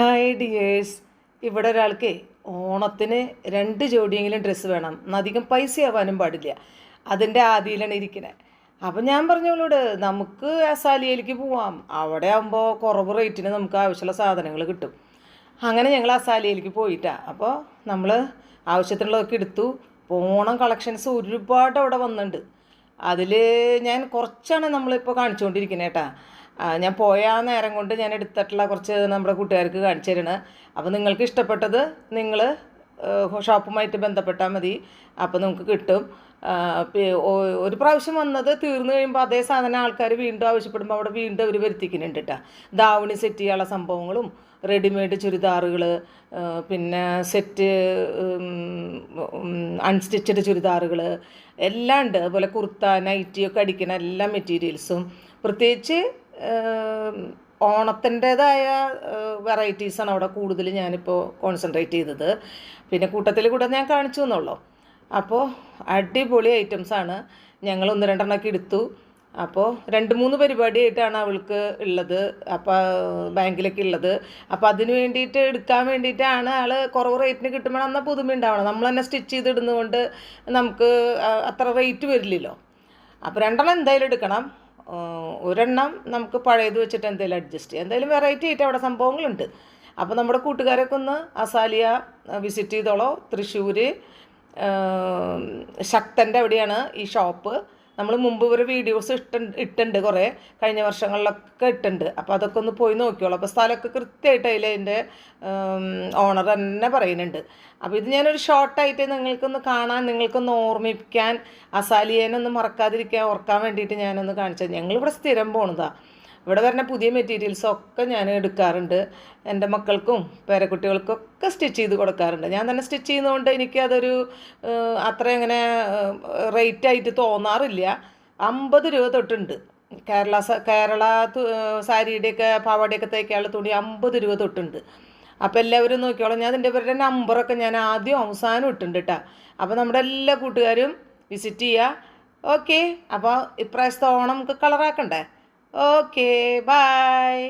Hi dears ഇവിടെ ഒരാൾക്ക് ഓണത്തിന് രണ്ട് ജോഡിയെങ്കിലും ഡ്രസ്സ് വേണം. എന്നധികം പൈസ ആവാനും പാടില്ല. അതിന്റെ ആദിയിലാണ് ഇരിക്കുന്നത് അപ്പം ഞാൻ പറഞ്ഞവളോട് നമുക്ക് അസാലിയയിലേക്ക് പോവാം. അവിടെ ആകുമ്പോൾ കുറവ് റേറ്റിന് നമുക്ക് ആവശ്യമുള്ള സാധനങ്ങൾ കിട്ടും. അങ്ങനെ ഞങ്ങൾ അസാലിയയിലേക്ക് പോയിട്ടാണ് അപ്പോൾ നമ്മൾ ആവശ്യത്തിനുള്ളതൊക്കെ എടുത്തു. ഓണം കളക്ഷൻസ് ഒരുപാട് അവിടെ വന്നിട്ടുണ്ട്. അതിൽ ഞാൻ കുറച്ചാണ് നമ്മളിപ്പോൾ കാണിച്ചുകൊണ്ടിരിക്കുന്നത് കേട്ടാ ഞാൻ പോയ ആ നേരം കൊണ്ട് ഞാൻ എടുത്തിട്ടുള്ള കുറച്ച് നമ്മുടെ കൂട്ടുകാർക്ക് കാണിച്ചു തരണം. അപ്പോൾ നിങ്ങൾക്ക് ഇഷ്ടപ്പെട്ടത് നിങ്ങൾ ഷോപ്പുമായിട്ട് ബന്ധപ്പെട്ടാൽ മതി. അപ്പോൾ നമുക്ക് കിട്ടും. ഒരു പ്രാവശ്യം വന്നത് തീർന്നു കഴിയുമ്പോൾ അതേ സാധനം ആൾക്കാർ വീണ്ടും ആവശ്യപ്പെടുമ്പോൾ അവിടെ വീണ്ടും അവർ വരുത്തിക്കുന്നുണ്ട് കേട്ടോ ദാവണി സെറ്റ് ചെയ്യാനുള്ള സംഭവങ്ങളും റെഡിമെയ്ഡ് ചുരിദാറുകൾ പിന്നെ സെറ്റ് അൺസ്റ്റിച്ചഡ് ചുരിദാറുകൾ എല്ലാം ഉണ്ട്. അതുപോലെ കുർത്ത നൈറ്റിയൊക്കെ അടിക്കുന്ന എല്ലാ മെറ്റീരിയൽസും പ്രത്യേകിച്ച് ഓണത്തിന്റെതായ വെറൈറ്റീസാണ് അവിടെ കൂടുതൽ ഞാനിപ്പോൾ കോൺസെൻട്രേറ്റ് ചെയ്തത്. പിന്നെ കൂട്ടത്തിൽ കൂടെ ഞാൻ കാണിച്ചു എന്നുള്ളൂ. അപ്പോൾ അടിപൊളി ഐറ്റംസാണ് ഞങ്ങൾ ഒന്ന് രണ്ടെണ്ണമൊക്കെ എടുത്തു. അപ്പോൾ രണ്ട് മൂന്ന് പരിപാടിയായിട്ടാണ് അവൾക്ക് ഉള്ളത്. അപ്പോൾ ബാങ്കിലൊക്കെ ഉള്ളത്. അപ്പോൾ അതിന് വേണ്ടിയിട്ട് എടുക്കാൻ വേണ്ടിയിട്ടാണ് ആൾ കുറവ് റേറ്റിന് കിട്ടുമ്പോൾ എന്നാൽ പുതുമ ഉണ്ടാവണം. നമ്മൾ തന്നെ സ്റ്റിച്ച് ചെയ്തിടുന്നതുകൊണ്ട് നമുക്ക് അത്ര റേറ്റ് വരില്ലല്ലോ. അപ്പോൾ രണ്ടെണ്ണം എന്തായാലും എടുക്കണം. ഒരെണ്ണം നമുക്ക് പഴയത് വെച്ചിട്ട് എന്തെങ്കിലും അഡ്ജസ്റ്റ് ചെയ്യാം. എന്തായാലും വെറൈറ്റി ആയിട്ട് അവിടെ സംഭവങ്ങളുണ്ട്. അപ്പോൾ നമ്മുടെ കൂട്ടുകാരൊക്കെ ഒന്ന് അസാലിയ വിസിറ്റ് ചെയ്തോളോ. തൃശ്ശൂർ ശക്തന്റെ അവിടെയാണ് ഈ ഷോപ്പ് നമ്മൾ മുമ്പ് ഒരു വീഡിയോസ് ഇട്ട ഇട്ടുണ്ട് കുറേ കഴിഞ്ഞ വർഷങ്ങളിലൊക്കെ ഇട്ടുണ്ട്. അപ്പോൾ അതൊക്കെ ഒന്ന് പോയി നോക്കിയോളൂ. അപ്പോൾ സ്ഥലമൊക്കെ കൃത്യമായിട്ട് അതിൽ അതിന്റെ ഓണർ തന്നെ പറയുന്നുണ്ട്. അപ്പോൾ ഇത് ഞാനൊരു ഷോർട്ടായിട്ട് നിങ്ങൾക്കൊന്ന് കാണാൻ നിങ്ങൾക്കൊന്ന് ഓർമ്മിപ്പിക്കാൻ അസാലിയേനൊന്ന് മറക്കാതിരിക്കാൻ ഓർക്കാൻ വേണ്ടിയിട്ട് ഞാനൊന്ന് കാണിച്ചത്. ഞങ്ങളിവിടെ സ്ഥിരം പോണതാണ് ഇവിടെ വരുന്ന പുതിയ മെറ്റീരിയൽസ് ഒക്കെ ഞാൻ എടുക്കാറുണ്ട്. എന്റെ മക്കൾക്കും പേരക്കുട്ടികൾക്കൊക്കെ സ്റ്റിച്ച് ചെയ്ത് കൊടുക്കാറുണ്ട്. ഞാൻ തന്നെ സ്റ്റിച്ച് ചെയ്യുന്നതുകൊണ്ട് എനിക്കതൊരു അത്ര അങ്ങനെ റേറ്റായിട്ട് തോന്നാറില്ല. അമ്പത് രൂപ തൊട്ടുണ്ട്. കേരള കേരള സാരിയുടെയൊക്കെ പാവാടയൊക്കെ തയ്ക്കാനുള്ള തുണി അമ്പത് രൂപ തൊട്ടുണ്ട്. അപ്പോൾ എല്ലാവരും നോക്കിയോളാം ഞാൻ അതിന്റെ ഇവരുടെ നമ്പറൊക്കെ ഞാൻ ആദ്യം അവസാനം ഇട്ടുണ്ട് കേട്ടോ അപ്പോൾ നമ്മുടെ എല്ലാ കൂട്ടുകാരും വിസിറ്റ് ചെയ്യുക ഓക്കെ അപ്പോൾ ഇപ്രാവശ്യത്തെ ഓണം നമുക്ക് കളറാക്കണ്ടേ ഓക്കെ ബായ്